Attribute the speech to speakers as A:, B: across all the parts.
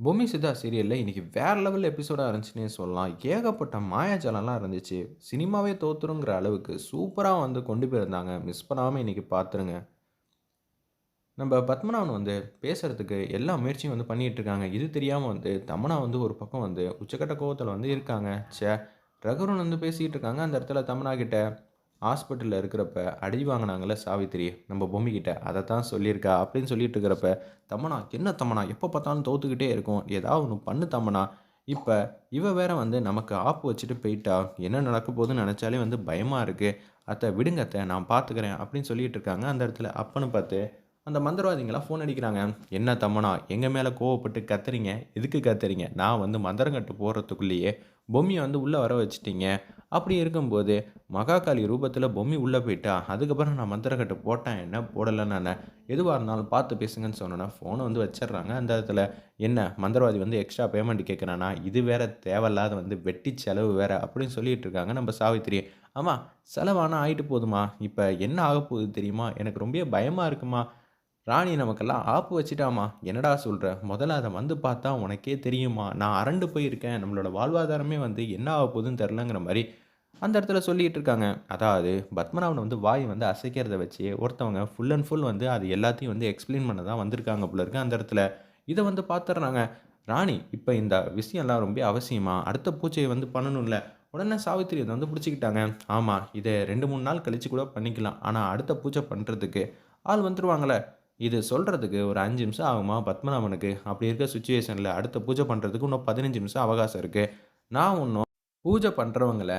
A: பொம்மி சித்தா சீரியலில் இன்றைக்கி வேற லெவல் எபிசோடாக இருந்துச்சுன்னே சொல்லலாம். ஏகப்பட்ட மாயாஜாலம்லாம் இருந்துச்சு. சினிமாவே தோத்துருங்கிற அளவுக்கு சூப்பராக வந்து கொண்டு போயிருந்தாங்க. மிஸ் பண்ணாமல் இன்றைக்கி பார்த்துருங்க. நம்ம பத்மநாபன் வந்து பேசுகிறதுக்கு எல்லா முயற்சியும் வந்து பண்ணிட்டு இருக்காங்க. இது தெரியாமல் வந்து தமனா வந்து ஒரு பக்கம் வந்து உச்சக்கட்ட கோவத்தில் வந்து இருக்காங்க. சே ரகுவரன் வந்து பேசிகிட்டு இருக்காங்க. அந்த இடத்துல தமனா கிட்ட ஹாஸ்பிட்டலில் இருக்கிறப்ப அடி வாங்கினாங்களே சாவித்திரி, நம்ம பொம்மிக்கிட்ட அதை தான் சொல்லியிருக்கா அப்படின்னு சொல்லிட்டு இருக்கிறப்ப, தமனா என்ன தமனா எப்போ பார்த்தாலும் தோத்துக்கிட்டே இருக்கும். ஏதாவது ஒன்று பண்ணு தமனா இப்போ இவ வேற வந்து நமக்கு ஆப்பு வச்சுட்டு போயிட்டா. என்ன நடக்க போகுதுன்னு நினச்சாலே வந்து பயமாக இருக்குது அத்தை விடுங்கத்தை நான் பார்த்துக்கிறேன் அப்படின்னு சொல்லிட்டு இருக்காங்க. அந்த இடத்துல அப்பன்னு பார்த்து அந்த மந்திரவாதிங்களாம் ஃபோன் அடிக்கிறாங்க. என்ன தம்மனா எங்கள் மேலே கோவப்பட்டு கத்துறீங்க? எதுக்கு கத்துறீங்க? நான் வந்து மந்திரங்கட்டு போடுறதுக்குள்ளேயே பொம்மியை வந்து உள்ளே வர வச்சுட்டீங்க. அப்படி இருக்கும்போது மகாகாளி ரூபத்தில் பொம்மி உள்ளே போயிட்டா. அதுக்கப்புறம் நான் மந்திரக்கட்டு போட்டேன் என்ன, போடலை நான் எதுவாக இருந்தாலும் பார்த்து பேசுங்கன்னு சொன்னேன்னா ஃபோனை வந்து வச்சிடுறாங்க அந்த இடத்துல என்ன மந்திரவாதி வந்து எக்ஸ்ட்ரா பேமெண்ட் கேட்குறானா? இது வேற தேவையில்லாத வந்து வெட்டி செலவு வேற அப்படின்னு சொல்லிட்டு இருக்காங்க நம்ம சாவித்திரி. ஆமாம் செலவானா ஆகிட்டு போதுமா இப்போ என்ன ஆகப்போகுது தெரியுமா? எனக்கு ரொம்பவே பயமாக இருக்குமா ராணி நமக்கெல்லாம் ஆப்பு வச்சுட்டாமா என்னடா சொல்கிற முதல்ல அதை வந்து பார்த்தா உனக்கே தெரியுமா நான் அரண்டு போயிருக்கேன். நம்மளோட வாழ்வாதாரமே வந்து என்ன ஆக போகுதுன்னு தெரிலங்கிற மாதிரி அந்த இடத்துல சொல்லிகிட்டு இருக்காங்க. அதாவது பத்மநாபனை வந்து வாய் வந்து அசைக்கிறத வச்சு ஒருத்தவங்க ஃபுல் அண்ட் ஃபுல் வந்து அது எல்லாத்தையும் வந்து எக்ஸ்பிளைன் பண்ண தான் வந்திருக்காங்க போல இருக்கு அந்த இடத்துல. இதை வந்து பார்த்துட்றாங்க ராணி இப்போ இந்த விஷயம்லாம் ரொம்ப அவசியமா? அடுத்த பூச்சையை வந்து பண்ணணும்ல. உடனே சாவித்திரி இதை வந்து பிடிச்சிக்கிட்டாங்க ஆமாம் இதை ரெண்டு மூணு நாள் கழித்து கூட பண்ணிக்கலாம். ஆனால் அடுத்த பூஜை பண்ணுறதுக்கு ஆள் வந்துடுவாங்களே இது சொல்கிறதுக்கு ஒரு அஞ்சு நிமிஷம் ஆகுமா பத்மநாபனுக்கு? அப்படி இருக்க சுச்சுவேஷனில் அடுத்த பூஜை பண்ணுறதுக்கு இன்னும் 15 நிமிஷம் அவகாசம் இருக்குது நான் ஒன்றும் பூஜை பண்ணுறவங்கள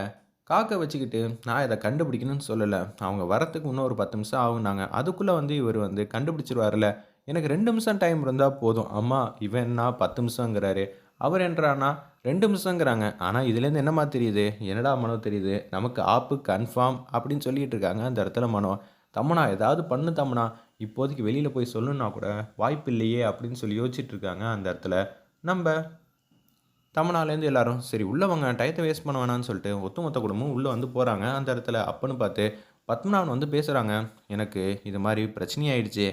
A: காக்க வச்சுக்கிட்டு நான் இதை கண்டுபிடிக்கணும்னு சொல்லலை அவங்க வரத்துக்கு இன்னும் ஒரு 10 நிமிஷம் ஆகுனாங்க அதுக்குள்ளே வந்து இவர் வந்து கண்டுபிடிச்சிருவார்ல எனக்கு ரெண்டு நிமிஷம் டைம் இருந்தால் போதும். அம்மா இவன் என்ன 10 நிமிஷங்கிறாரு. அவர் என்றானா ரெண்டு நிமிஷங்கிறாங்க. ஆனால் இதுலேருந்து என்னம்மா தெரியுது? என்னடா மனோ தெரியுது? நமக்கு ஆப்பு கன்ஃபார்ம் அப்படின்னு சொல்லிட்டு இருக்காங்க அந்த இடத்துல மனோ. தம்மனா ஏதாவது பண்ணு தம்மனா இப்போதைக்கு வெளியில் போய் சொல்லணும்னா கூட வாய்ப்பில்லையே அப்படின்னு சொல்லி யோசிச்சுட்ருக்காங்க அந்த இடத்துல. நம்ம தமிழ்நாடுலேருந்து எல்லாரும் சரி உள்ளவங்க டயத்தை வேஸ்ட் பண்ண வேணாம்னு சொல்லிட்டு ஒட்டுமொத்த குடும்பம் உள்ளே வந்து போகிறாங்க அந்த இடத்துல அப்பன்னு பார்த்து பத்மநாபன் வந்து பேசுகிறாங்க எனக்கு இது மாதிரி பிரச்சனை ஆயிடுச்சு.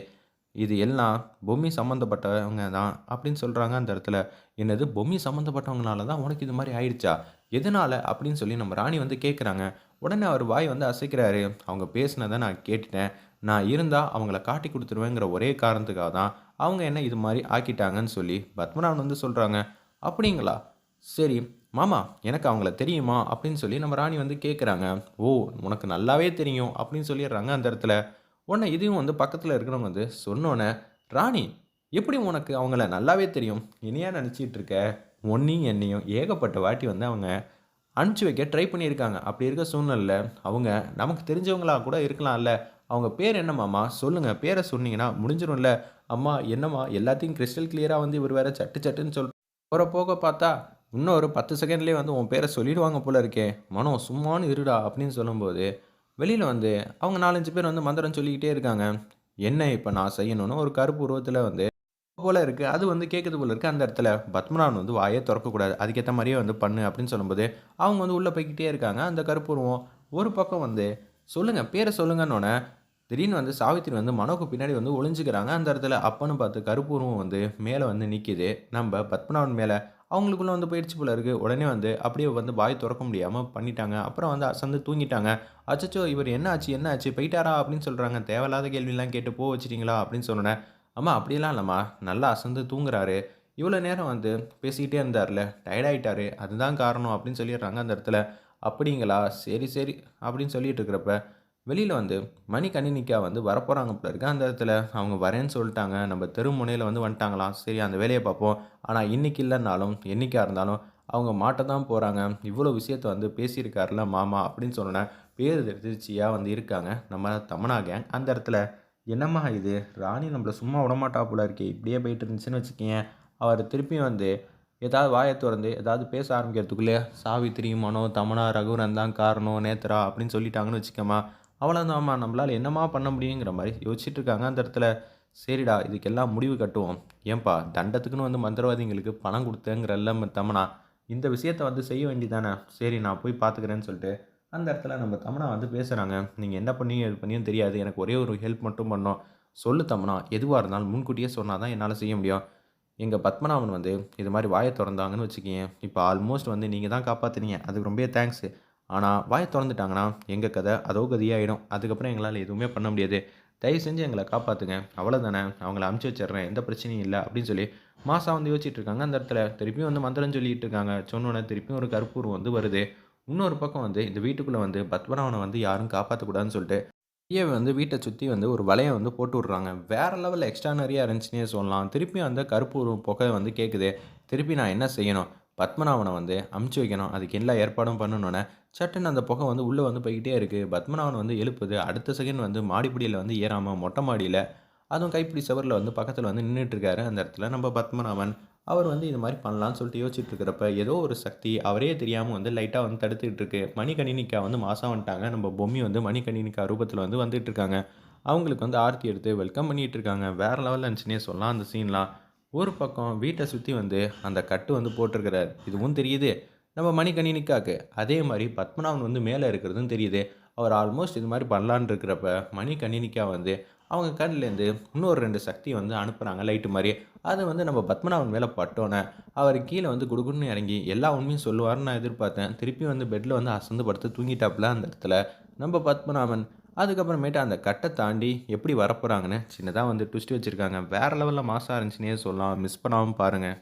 A: இது எல்லாம் பொம்மி சம்மந்தப்பட்டவங்க தான் அப்படின்னு சொல்கிறாங்க அந்த இடத்துல. என்னது பொம்மி சம்மந்தப்பட்டவங்கனால தான் உனக்கு இது மாதிரி ஆயிடுச்சா? எதனால? அப்படின்னு சொல்லி நம்ம ராணி வந்து கேட்குறாங்க. உடனே அவர் வாய் வந்து அசைக்கிறாரு. அவங்க பேசினதை நான் கேட்டுட்டேன். நான் இருந்தால் அவங்கள காட்டிக் கொடுத்துருவேங்கிற ஒரே காரணத்துக்காக தான் அவங்க என்ன இது மாதிரி ஆக்கிட்டாங்கன்னு சொல்லி பத்மநாபன் வந்து சொல்கிறாங்க அப்படிங்களா? சரி மாமா எனக்கு அவங்கள தெரியுமா? அப்படின்னு சொல்லி நம்ம ராணி வந்து கேட்குறாங்க. ஓ! உனக்கு நல்லாவே தெரியும் அப்படின்னு சொல்லிடுறாங்க அந்த இடத்துல. உடனே இதையும் வந்து பக்கத்தில் இருக்கிறவங்க வந்து சொன்னோன்னே ராணி எப்படி உனக்கு அவங்கள நல்லாவே தெரியும்? இனியா நினச்சிட்டு இருக்க? ஒன்றையும் என்னையும் ஏகப்பட்ட வாட்டி வந்து அவங்க அனுப்பிச்சு வைக்க ட்ரை பண்ணியிருக்காங்க. அப்படி இருக்க சூழ்நிலை அவங்க நமக்கு தெரிஞ்சவங்களா கூட இருக்கலாம்ல. அவங்க பேர் என்னம்மாம்மா சொல்லுங்கள் பேரை சொன்னீங்கன்னா முடிஞ்சிரும்ல. அம்மா என்னம்மா எல்லாத்தையும் கிறிஸ்டல் கிளியராக வந்து இவர் வேறு சட்டு சட்டுன்னு சொல் போகிற போக பார்த்தா இன்னும் ஒரு 10 செகண்ட்லயே வந்து உன் பேரை சொல்லிடுவாங்க போல இருக்கே. மனோ சும்மானு இருடா அப்படின்னு சொல்லும்போது, வெளியில் வந்து அவங்க 4, 5 பேர் வந்து மந்திரம் சொல்லிக்கிட்டே இருக்காங்க. என்ன இப்போ நான் செய்யணும்னு ஒரு கருப்பு உருவத்தில் வந்து போல இருக்கு. அது வந்து கேட்குது போல இருக்கு. அந்த இடத்துல பத்மநாபன் வந்து வாயே திறக்கக்கூடாது அதுக்கேற்ற மாதிரியே வந்து பண்ணு அப்படின்னு சொல்லும்போது, அவங்க வந்து உள்ளே போய்கிட்டே இருக்காங்க. அந்த கருப்புருவம் ஒரு பக்கம் வந்து சொல்லுங்கள் பேரை சொல்லுங்கன்னோனே, திடீர்னு வந்து சாவித்திரி வந்து மனோக்கு பின்னாடி வந்து ஒளிஞ்சுக்கிறாங்க. அந்த இடத்துல அப்பன்னு பார்த்து கருப்பூர்வம் வந்து மேலே வந்து நிற்கிது நம்ம பத்மநாபன் மேலே அவங்களுக்குள்ள வந்து போயிடுச்சு போல இருக்குது உடனே வந்து அப்படியே வந்து வாய் திறக்க முடியாமல் பண்ணிட்டாங்க. அப்புறம் வந்து அசந்து தூங்கிட்டாங்க. அச்சச்சோ! இவர் என்ன ஆச்சு? என்ன ஆச்சு? போய்ட்டாரா? அப்படின்னு சொல்கிறாங்க தேவையில்லாத கேள்விலாம் கேட்டு போ வச்சிட்டிங்களா அப்படின்னு சொன்னேன் அம்மா அப்படிலாம் இல்லைம்மா நல்லா அசந்து தூங்குறாரு. இவ்வளோ நேரம் வந்து பேசிக்கிட்டே இருந்தார்ல. டயர்டாயிட்டாரு அதுதான் காரணம் அப்படின்னு சொல்லிடுறாங்க அந்த இடத்துல. அப்படிங்களா? சரி, சரி அப்படின்னு சொல்லிட்டு இருக்கிறப்ப, வெளியில் வந்து மணி கணினிக்கா வந்து வரப்போகிறாங்க போல இருக்கு. அந்த இடத்துல அவங்க வரேன்னு சொல்லிட்டாங்க நம்ம தெருமுனையில் வந்து வந்துட்டாங்களாம். சரி அந்த வேலையை பார்ப்போம். ஆனால் இன்னைக்கு இல்லைன்னாலும் என்னைக்கா இருந்தாலும் அவங்க மாட்ட தான் போகிறாங்க இவ்வளோ விஷயத்த வந்து பேசியிருக்காருல மாமா அப்படின்னு சொன்னோன்னே பேர் திருச்சியாக வந்து இருக்காங்க நம்ம தமனா கேங். அந்த இடத்துல என்னம்மா இது? ராணி நம்மளை சும்மா விடமாட்டா போல இருக்கே. இப்படியே போயிட்டு இருந்துச்சுன்னு வச்சுக்கேன் அவர் திருப்பியும் வந்து ஏதாவது வாயை திறந்து ஏதாவது பேச ஆரம்பிக்கிறதுக்குள்ளே சாவித்திரி, மனோ, தமனா ரகுவரன் தான் காரணம், நேத்ரா அப்படின்னு சொல்லிட்டாங்கன்னு வச்சுக்கோமா அவ்வளோதாம்மா நம்மளால் என்னம்மா பண்ண முடியுங்கிற மாதிரி யோசிச்சுட்டு இருக்காங்க அந்த இடத்துல. சரிடா இதுக்கெல்லாம் முடிவு கட்டுவோம். ஏன்பா தண்டத்துக்குன்னு வந்து மந்திரவாதிங்களுக்கு பணம் கொடுத்தேங்கிற எல்லாம் தமனா இந்த விஷயத்த வந்து செய்ய வேண்டியதானே. சரி நான் போய் பார்த்துக்கிறேன்னு சொல்லிட்டு, அந்த இடத்துல நம்ம தமன்னா வந்து பேசுகிறாங்க நீங்கள் என்ன பண்ணீங்க, இது பண்ணியும் தெரியாது. எனக்கு ஒரே ஒரு ஹெல்ப் மட்டும் பண்ணோம் சொல்லு தமனா எதுவாக இருந்தாலும் முன்கூட்டியே சொன்னால் தான் என்னால் செய்ய முடியும். எங்கள் பத்மநாபன் வந்து இது மாதிரி வாயை திறந்தாங்கன்னு வச்சுக்கிங்க இப்போ ஆல்மோஸ்ட் வந்து நீங்கள் தான் காப்பாற்றுனீங்க அதுக்கு ரொம்பவே தேங்க்ஸு. ஆனால் வாயை திறந்துட்டாங்கன்னா எங்கள் கதை அதோ கதியாகிடும் அதுக்கப்புறம் எங்களால் எதுவுமே பண்ண முடியாது. தயவு செஞ்சு எங்களை காப்பாற்றுங்க அவ்வளோதானே. அவங்கள அமுச்சு வச்சிடுறேன் எந்த பிரச்சனையும் இல்லை அப்படின்னு சொல்லி மாதம் வந்து யோசிச்சுட்டு இருக்காங்க அந்த இடத்துல. திருப்பியும் வந்து மந்திரம் சொல்லிட்டு இருக்காங்க. சொன்னோன்னே திருப்பியும் ஒரு கற்பூரம் வந்து வருது. இன்னொரு பக்கம் வந்து இந்த வீட்டுக்குள்ளே வந்து பத்மராவனை வந்து யாரும் காப்பாற்றக்கூடாதுன்னு சொல்லிட்டு, வெளிய வந்து வீட்டை சுற்றி வந்து ஒரு வலையை வந்து போட்டு விட்றாங்க வேறு லெவலில் எக்ஸ்ட்ரானரியாக இருந்துச்சுன்னே சொல்லலாம். திருப்பி அந்த கருப்பு புகை வந்து கேட்குது. திருப்பி நான் என்ன செய்யணும்? பத்மநாபனை வந்து அமுச்சு வைக்கணும். அதுக்கு எல்லா ஏற்பாடும் பண்ணணுன்னே சட்டுன்னு அந்த புகை வந்து உள்ளே வந்து போய்கிட்டே இருக்குது பத்மநாபன் வந்து எழுப்புது. அடுத்த செகண்ட் வந்து மாடிப்படியில் வந்து ஏறாமல் மொட்டை மாடியில் அதுவும் கைப்பிடி சவரில் வந்து பக்கத்தில் வந்து நின்றுட்டுருக்காரு அந்த இடத்துல நம்ம பத்மநாபன். அவர் வந்து இது மாதிரி பண்ணலான்னு சொல்லிட்டு யோசிச்சுட்டு இருக்கிறப்ப, ஏதோ ஒரு சக்தி அவரே தெரியாமல் வந்து லைட்டாக வந்து தடுத்துக்கிட்டு இருக்கு. மணிக்கணினிக்கா வந்து மாதம் வந்துட்டாங்க. நம்ம பொம்மி வந்து மணிக்கணினிக்கா ரூபத்தில் வந்து வந்துட்டு இருக்காங்க. அவங்களுக்கு வந்து ஆர்த்தி எடுத்து வெல்கம் பண்ணிகிட்டு இருக்காங்க. வேறு லெவலில் இருந்துச்சுன்னே சொல்லலாம் அந்த சீன்லாம். ஒரு பக்கம் வீட்டை சுற்றி வந்து அந்த கட்டு வந்து போட்டிருக்கிறார் இதுவும் தெரியுது. நம்ம மணிக்கணினிக்காக்கு அதே மாதிரி பத்மநாபன் வந்து மேலே இருக்கிறதும் தெரியுது. அவர் ஆல்மோஸ்ட் இது மாதிரி பண்ணலான்னு இருக்கிறப்ப, மணிக்கணினிக்கா வந்து அவங்க கண்லேருந்து இன்னொரு ரெண்டு சக்தி வந்து அனுப்புகிறாங்க லைட்டு மாதிரி அது வந்து நம்ம பத்மநாபன் மேலே பட்டோன்னே அவர் கீழே வந்து குடுகுடுன்னு இறங்கி எல்லா உண்மையும் சொல்லுவார்னு நான் எதிர்பார்த்தேன். திருப்பி வந்து பெட்டில் வந்து அசந்து படுத்து தூங்கிட்டாப்புல அந்த இடத்துல. நம்ம பத்மநாபன். அதுக்கப்புறமேட்டு அந்த கட்டை தாண்டி எப்படி வரப்போகிறாங்கன்னு சின்னதாக வந்து ட்விஸ்ட் வச்சுருக்காங்க வேறு லெவலில் மாசாக இருந்துச்சுன்னே சொல்லலாம். மிஸ் பண்ணாமல் பாருங்கள்